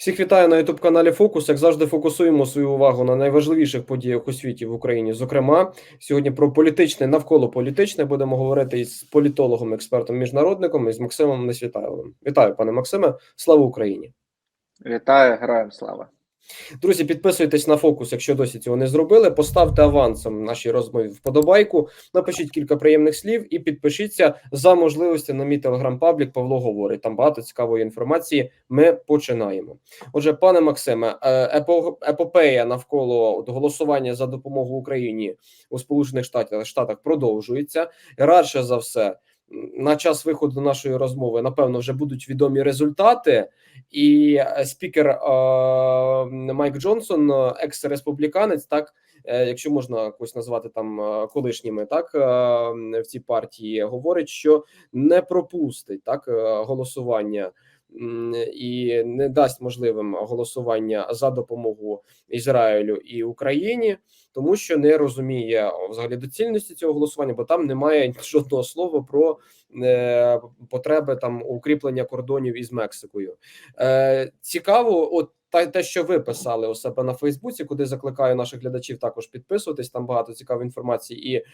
Всіх вітаю на youtube каналі Фокус. Як завжди, фокусуємо свою увагу на найважливіших подіях у світі в Україні. Зокрема, сьогодні про політичне навколо політичне будемо говорити із політологом, експертом, міжнародником із Максимом Несвітайловим. Вітаю, пане Максиме. Слава Україні! Вітаю, героям слава. Друзі, підписуйтесь на фокус, якщо досі цього не зробили. Поставте авансом нашій розмові вподобайку, напишіть кілька приємних слів і підпишіться за можливості на мій телеграм-паблік. Павло говорить. Там багато цікавої інформації. Ми починаємо. Отже, пане Максиме, е, епопея навколо голосування за допомогу Україні у Сполучених Штатах Штатах продовжується. Радше за все. На час виходу нашої розмови, напевно, вже будуть відомі результати, і е, спікер е, Майк Джонсон, екс-республіканець, так е, якщо можна якось назвати там е, колишніми, так е, в цій партії, говорить, що не пропустить так е, голосування і не дасть можливим голосування за допомогу Ізраїлю і Україні, тому що не розуміє взагалі доцільності цього голосування, бо там немає жодного слова про е, потреби там укріплення кордонів із Мексикою. Е, цікаво, от та те, що ви писали у себе на Фейсбуці, куди закликаю наших глядачів також підписуватись. Там багато цікавої інформації, і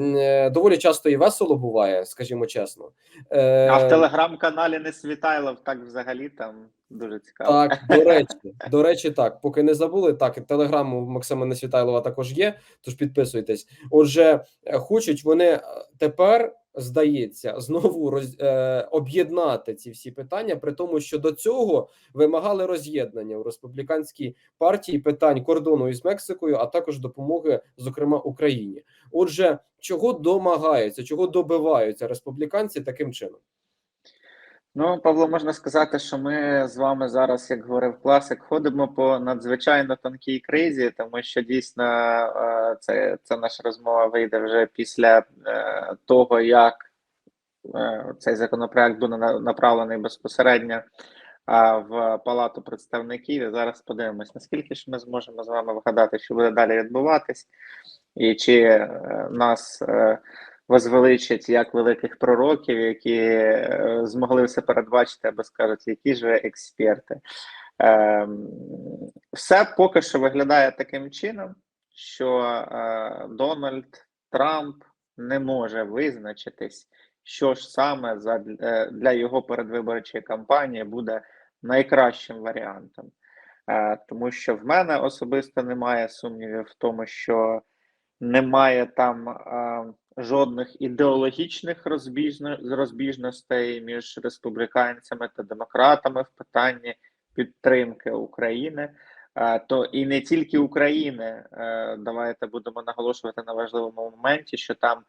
е, доволі часто і весело буває, скажімо чесно. Е, А в телеграм-каналі не Світайлов, так взагалі там дуже цікаво. Так, до речі, до речі, так. Поки не забули, так, і телеграм у Максима Несвітайлова також є. Тож підписуйтесь. Отже, е, хочуть вони е, тепер, здається, знову роз, е, об'єднати ці всі питання, при тому, що до цього вимагали роз'єднання у республіканській партії питань кордону із Мексикою, а також допомоги, зокрема Україні. Отже, чого домагаються, чого добиваються республіканці таким чином? Ну, Павло, можна сказати, що ми з вами зараз, як говорив класик, ходимо по надзвичайно тонкій кризі, тому що дійсно е, це, це наша розмова вийде вже після е, того, як е, цей законопроект буде на- направлений безпосередньо в Палату представників. І зараз подивимось, наскільки ж ми зможемо з вами вгадати, що буде далі відбуватись, і чи нас. Возвеличать як великих пророків, які е, змогли все передбачити, або скажуть, які ж ви експерти. Ем, все поки що виглядає таким чином, що е, Дональд Трамп не може визначитись, що ж саме за, е, для його передвиборчої кампанії буде найкращим варіантом. Тому що в мене особисто немає сумнівів в тому, що немає там жодних ідеологічних розбіжно, розбіжностей між республіканцями та демократами в питанні підтримки України. Е, то і не тільки України, е, давайте будемо наголошувати на важливому моменті, що там е,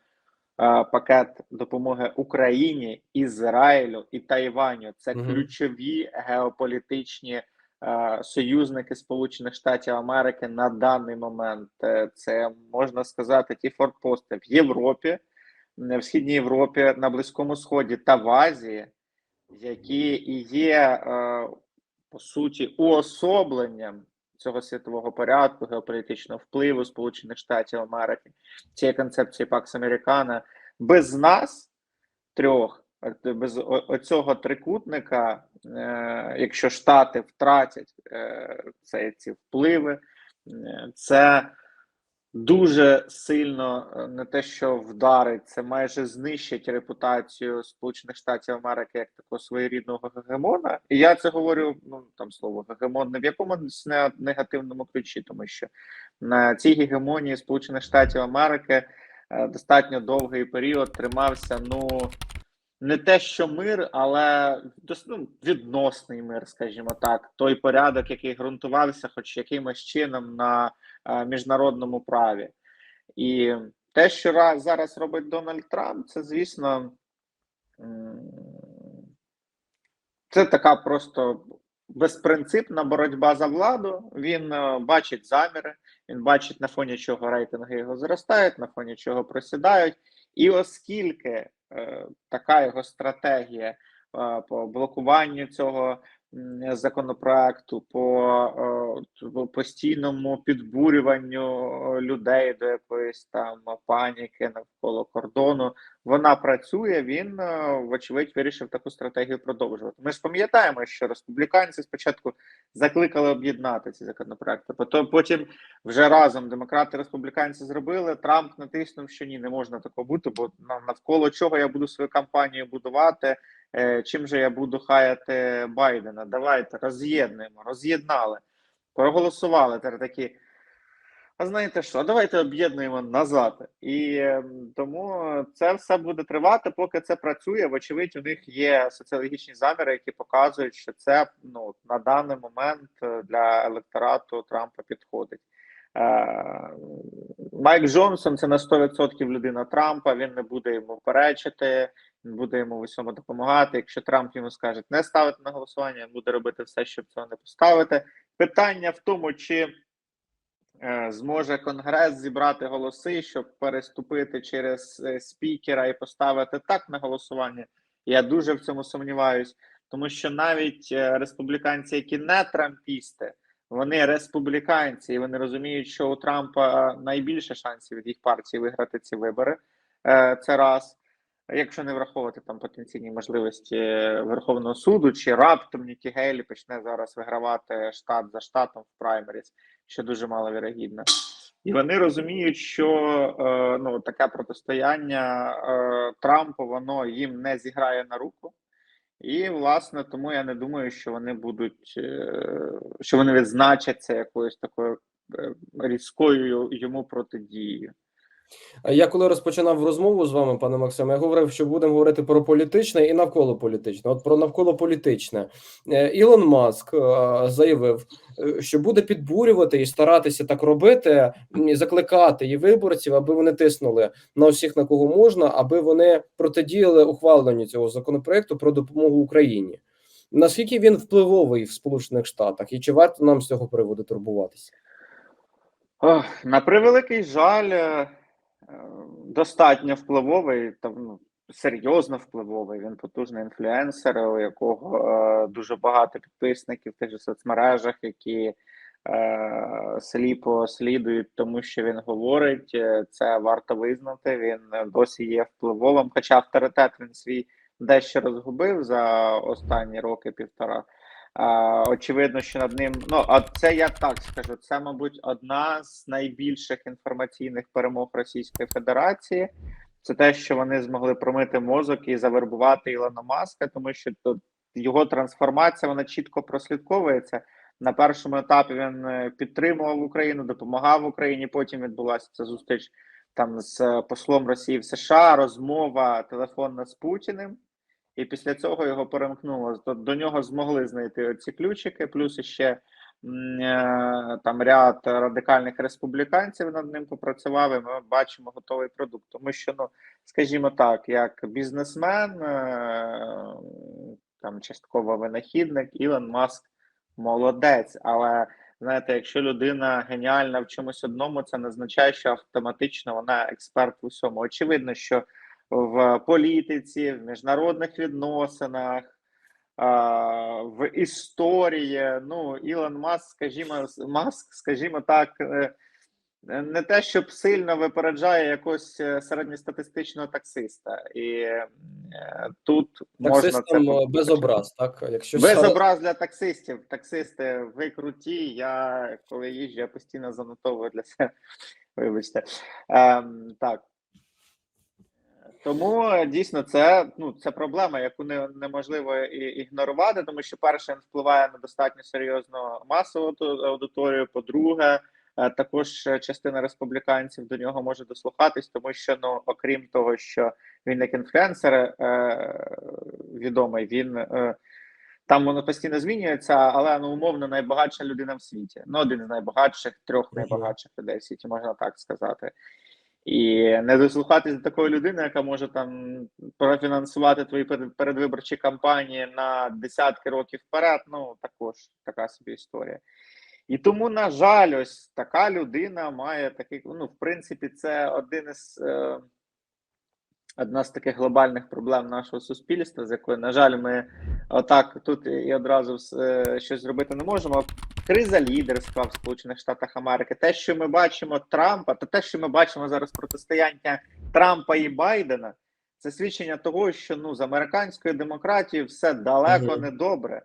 пакет допомоги Україні, Ізраїлю і Тайваню це ключові геополітичні союзники Сполучених Штатів Америки на даний момент. Е, Це можна сказати ті форпости в Європі, в Східній Європі, на Близькому Сході та в Азії, які і є е, по суті уособленням цього світового порядку, геополітичного впливу Сполучених Штатів Америки, цієї концепції Пакс Американа. Без нас трьох, е, без о- оцього трикутника, е, якщо Штати втратять е, це, ці впливи, е, це дуже сильно е, не те, що вдарить, це майже знищить репутацію Сполучених Штатів Америки як такого своєрідного гегемона. І я це говорю, ну там слово гегемон не в якомусь не- негативному ключі, тому що на цій гегемонії Сполучених Штатів Америки е, достатньо довгий період тримався. Ну не те, що мир, але ну, відносний мир, скажімо так, той порядок, який ґрунтувався, хоч якимось чином на е, міжнародному праві. І те, що зараз робить Дональд Трамп, це, звісно, це така просто безпринципна боротьба за владу. Він е, бачить заміри, він бачить, на фоні чого рейтинги його зростають, на фоні чого просідають. І оскільки така його стратегія е, по блокуванню цього законопроекту, по е, по постійному підбурюванню е, людей до якоїсь там паніки навколо кордону. Вона працює. Він, е, вочевидь, вирішив таку стратегію продовжувати. Ми ж пам'ятаємо, що республіканці спочатку закликали об'єднати ці законопроекти. Потім вже разом демократи республіканці зробили. Трамп натиснув, що ні, не можна такого бути, бо навколо чого я буду свою кампанію будувати. Е, Чим же я буду хаяти Байдена? Давайте роз'єднуємо, роз'єднали, проголосували. Тепер такі. А знаєте що? Давайте об'єднуємо назад. І ем, тому це все буде тривати, поки це працює. Вочевидь, у них є соціологічні заміри, які показують, що це ну на даний момент е, для електорату Трампа підходить. Майк Джонсон це на 100% людина Трампа. Він не буде йому перечити, він буде йому в усьому допомагати. Якщо Трамп йому скаже не ставити на голосування, він буде робити все, щоб цього не поставити. Питання в тому, чи е, зможе Конгрес зібрати голоси, щоб переступити через е, спікера і поставити так на голосування. Я дуже в цьому сумніваюсь, тому що навіть е, республіканці, які не трампісти, вони республіканці, і вони розуміють, що у Трампа найбільше шансів від їх партії виграти ці вибори. Е, Це раз. Якщо не враховувати там потенційні можливості Верховного суду, чи раптом Нікі Гейлі почне зараз вигравати штат за штатом в праймеріс, що дуже маловірогідно. І вони розуміють, що е, ну таке протистояння е, Трампу воно їм не зіграє на руку. І, власне, тому я не думаю, що вони будуть, е, що вони відзначаться якоюсь такою е, різкою йому протидією. А Я коли розпочинав розмову з вами, пане Максиме, я говорив, що будемо говорити про політичне і навколо політичне. От про навколо політичне Е, Ілон Маск е, заявив, е, що буде підбурювати і старатися так робити, і закликати і виборців, аби вони тиснули на усіх, на кого можна, аби вони протидіяли ухваленню цього законопроекту про допомогу Україні. Наскільки він впливовий в Сполучених Штатах, і чи варто нам з цього приводу турбуватися? Ох, на превеликий жаль, е, е, достатньо впливовий, там, ну, серйозно впливовий. Він потужний інфлюенсер, у якого е, дуже багато підписників в тих же соцмережах, які е, сліпо слідують тому, що він говорить. Е, Це варто визнати. Він е, досі є впливовим, хоча авторитет він свій дещо розгубив за останні роки півтора. Очевидно, що над ним ну а це я так скажу. Це, мабуть, одна з найбільших інформаційних перемог Російської Федерації. Це те, що вони змогли промити мозок і завербувати Ілона Маска, тому що тут його трансформація вона чітко прослідковується. На першому етапі він е, підтримував Україну, допомагав Україні. Потім відбулася ця зустріч там з е, послом Росії в США, розмова телефонна з Путіним. І після цього його перемкнуло. До, до нього змогли знайти ці ключики, плюс ще е, там ряд радикальних республіканців над ним попрацював. І ми бачимо готовий продукт. Тому що, ну скажімо так, як бізнесмен, е, там частково винахідник, Ілон Маск молодець. Але знаєте, якщо людина геніальна в чомусь одному, це не означає, що автоматично вона експерт в усьому. Очевидно, що в політиці, в міжнародних відносинах, в історії. Ну, Ілон Маск, скажімо, Маск, скажімо так, е, не те, щоб сильно випереджає якогось е, середньостатистичного таксиста, і е, тут можна це Таксистам е, побачити. без образ, так? Якщо Без образ для таксистів. Таксисти, ви круті. Я коли їжджу, я постійно занотовую для себе. Вибачте. Ем, так. Тому е, дійсно це ну це проблема, яку не, неможливо ігнорувати, тому що перше він впливає на достатньо серйозну масову аудиторію, аудиторію. По-друге, е, також е, частина республіканців до нього може дослухатись, тому що ну, окрім того, що він як інфлюенсер е, відомий, він е, там воно постійно змінюється, але ну умовно найбагатша людина в світі. Ну, один з найбагатших, трьох найбагатших людей в світі, можна так сказати. І не дослухатись до такої людини, яка може там профінансувати твої перед- передвиборчі кампанії на десятки років вперед. Ну також така собі історія. І тому, на жаль, ось така людина має такий. Ну, в принципі, це один із е, одна з таких глобальних проблем нашого суспільства, з якою, на жаль, ми отак тут і одразу е, щось зробити не можемо. Криза лідерства в Сполучених Штатах Америки, те, що ми бачимо Трампа, та те, що ми бачимо зараз протистояння Трампа і Байдена, це свідчення того, що ну з американською демократією все далеко Мгм. не добре.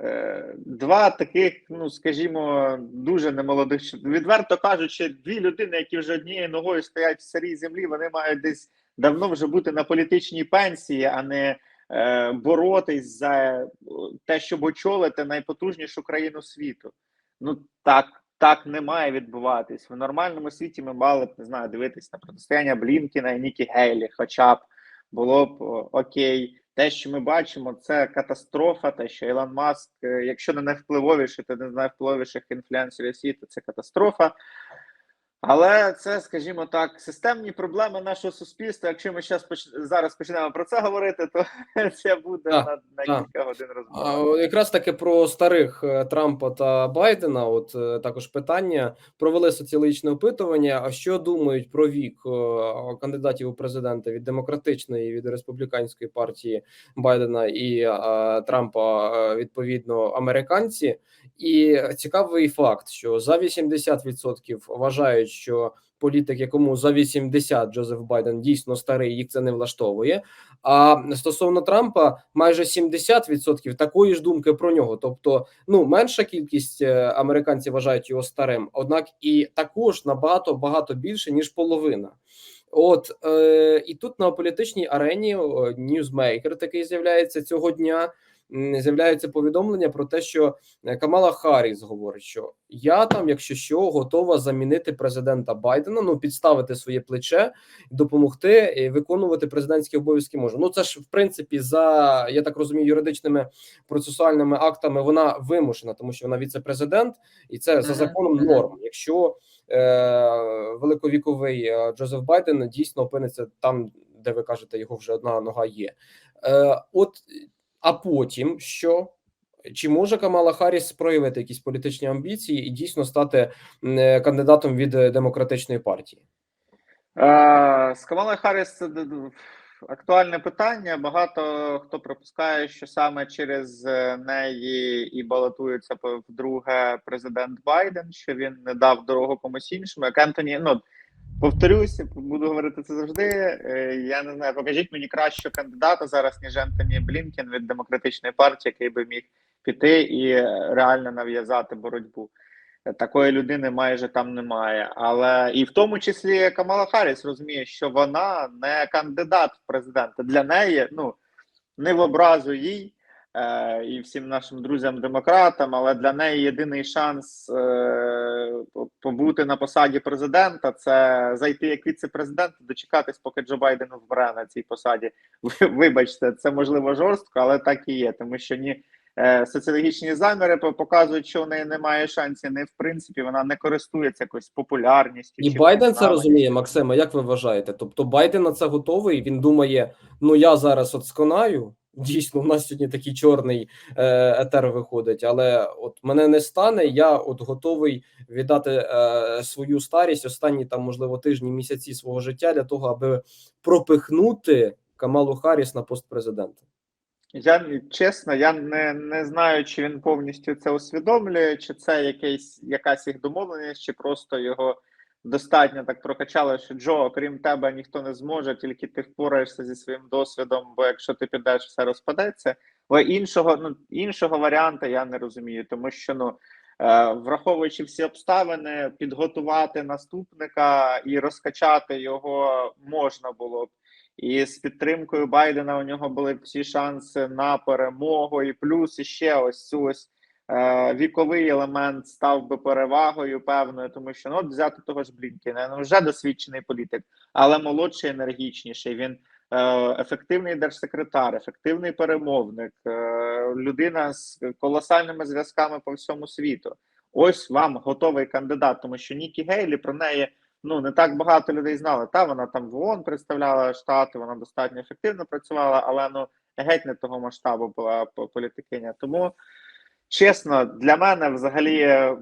Е, Два таких, ну скажімо, дуже немолодих, відверто кажучи, дві людини, які вже однією ногою стоять в сирій землі, вони мають десь давно вже бути на політичній пенсії, а не боротись за е, те, щоб очолити найпотужнішу країну світу. Ну так, так не має відбуватись. В нормальному світі ми мали б не знаю, дивитись на протистояння Блінкіна і Нікі Гейлі, хоча б було б окей. Те, що ми бачимо, це катастрофа. Те, що Ілон Маск, е, якщо не найвпливовіший, то один з найвпливовіших інфлюенсерів світу, це катастрофа. Але це, скажімо так, системні проблеми нашого суспільства. Якщо ми щас поч... зараз почнемо про це говорити, то це буде Так, на, на кілька годин А, розмови. якраз таки про старих е, Трампа та Байдена. От е, також питання провели соціологічне опитування. А що думають про вік кандидатів у президенти від демократичної від республіканської партії Байдена і е, Трампа, е, відповідно, американці? І цікавий факт, що за 80% вважають, що політик, якому за 80 Джозеф Байден дійсно старий, їх це не влаштовує. А стосовно Трампа, майже 70% такої ж думки про нього. Тобто, ну менша кількість е, американців вважають його старим, однак і також набагато багато більше ніж половина. От е, і тут на політичній арені ньюзмейкер такий з'являється цього дня. М, З'являються повідомлення про те, що е, Камала Харріс говорить, що я там, якщо що, готова замінити президента Байдена, ну підставити своє плече допомогти і виконувати президентські обов'язки можу. Ну це ж в принципі за я так розумію, юридичними процесуальними актами вона вимушена, тому що вона віце-президент, і це за законом норм. Якщо е, великовіковий е, Джозеф Байден дійсно опиниться там, де ви кажете, його вже одна нога є. Е, от а потім що? Чи може Камала Харріс проявити якісь політичні амбіції і дійсно стати е, кандидатом від е, демократичної партії? Е, З Камалою Харріс це актуальне питання. Багато хто припускає, що саме через неї і балотується вдруге президент Байден, що він не дав дорогу комусь іншому. Як Ентоні, ну повторюся, буду говорити це завжди. е, Я не знаю, покажіть мені кращого кандидата зараз, ніж Ентоні Блінкен від демократичної партії, який би міг піти і е, реально нав'язати боротьбу. Такої людини майже там немає. Але і в тому числі Камала Харріс розуміє, що вона не кандидат в президенти. Для неї ну не в образу їй е, і всім нашим друзям-демократам, але для неї єдиний шанс е, побути на посаді президента це зайти як віце-президент, дочекатись, поки Джо Байден вмре на цій посаді. Вибачте, це можливо жорстко, але так і є, тому що ні. е, Соціологічні заміри показують, що в неї немає шансів. Не в принципі вона не користується якоюсь популярністю. І Байден це розуміє, Максима. Як ви вважаєте? Тобто Байден на це готовий? Він думає: ну я зараз от сконаю. Дійсно, у нас сьогодні такий чорний е, етер виходить, але от мене не стане. Я от готовий віддати е, свою старість останні там, можливо, тижні, місяці свого життя для того, аби пропихнути Камалу Харріс на пост президента. Я чесно, я не, не знаю, чи він повністю це усвідомлює, чи це якийсь якась їх домовленість, чи просто його достатньо так прокачали, що Джо, окрім тебе, ніхто не зможе, тільки ти впораєшся зі своїм досвідом, бо якщо ти підеш, все розпадеться. Бо іншого, ну іншого варіанту я не розумію, тому що ну. е, Враховуючи всі обставини, підготувати наступника і розкачати його можна було б. І з підтримкою Байдена у нього були всі шанси на перемогу, і плюс іще ось цю ось віковий елемент став би перевагою певною, тому що ну от взяти того ж Блінкіна, ну вже досвідчений політик, але молодший, енергічніший. Він е, ефективний держсекретар, ефективний перемовник, е, людина з колосальними зв'язками по всьому світу. Ось вам готовий кандидат, тому що Нікі Гейлі про неї ну не так багато людей знали. Та вона там в ООН представляла штати, вона достатньо ефективно працювала, але ну геть не того масштабу була політикиня. Тому чесно, для мене взагалі е,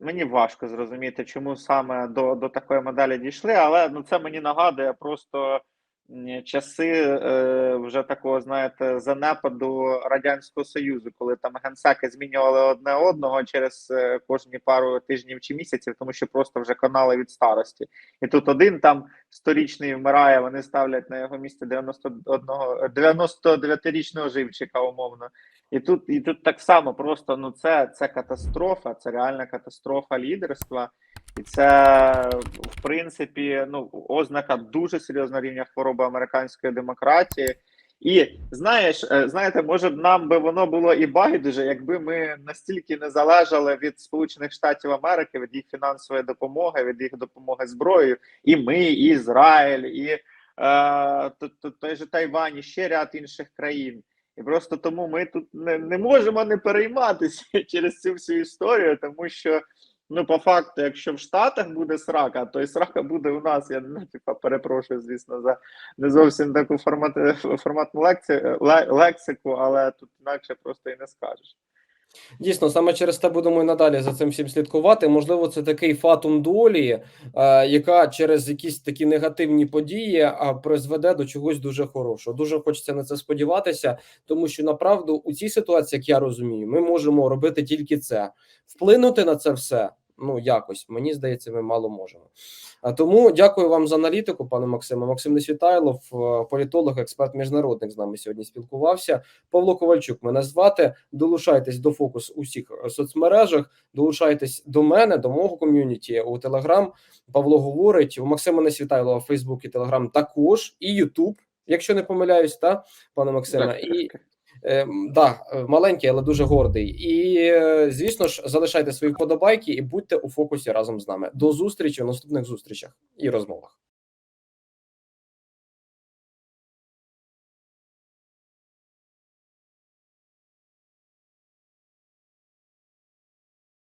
мені важко зрозуміти, чому саме до, до такої моделі дійшли. Але ну це мені нагадує просто часи е, вже такого, знаєте, занепаду Радянського Союзу, коли там генсеки змінювали одне одного через е, кожні пару тижнів чи місяців, тому що просто вже канали від старості. І тут один там сторічний вмирає, вони ставлять на його місце 91, 99-річного живчика, умовно. І тут, і тут так само просто ну це, це катастрофа, це реальна катастрофа лідерства. І це, в принципі, ну, ознака дуже серйозного рівня хвороби американської демократії. І знаєш, е, знаєте, може б нам би воно було і байдуже, якби ми настільки не залежали від Сполучених Штатів Америки, від їх фінансової допомоги, від їх допомоги зброєю, і ми, і Ізраїль, і е, то- то- той же Тайвань, і ще ряд інших країн. І просто тому ми тут не, не можемо не перейматися через цю всю історію, тому що Ну, по факту, якщо в Штатах буде срака, то і срака буде у нас. Я ну, типа, перепрошую, звісно, за не зовсім таку формат, форматну лексику, але тут інакше просто і не скажеш. Дійсно, саме через те будемо і надалі за цим всім слідкувати. Можливо, це такий фатум долі, е, яка через якісь такі негативні події а, призведе до чогось дуже хорошого. Дуже хочеться на це сподіватися, тому що направду у цій ситуації, як я розумію, ми можемо робити тільки це, вплинути на це все. Ну, якось мені здається, ми мало можемо. А тому дякую вам за аналітику, пане Максиме. Максим Несвітайлов, е, політолог, експерт міжнародник з нами сьогодні спілкувався. Павло Ковальчук мене звати. Долучайтесь до фокус у всіх е, соцмережах. Долучайтесь до мене, до мого ком'юніті у Телеграм. Павло говорить у Максима Несвітайлова Фейсбук і Телеграм також, і Ютуб, якщо не помиляюсь, та пане Максиме. Так, І да, е, маленький, але дуже гордий. І е, звісно ж, залишайте свої вподобайки і будьте у фокусі разом з нами. До зустрічі в наступних зустрічах і розмовах.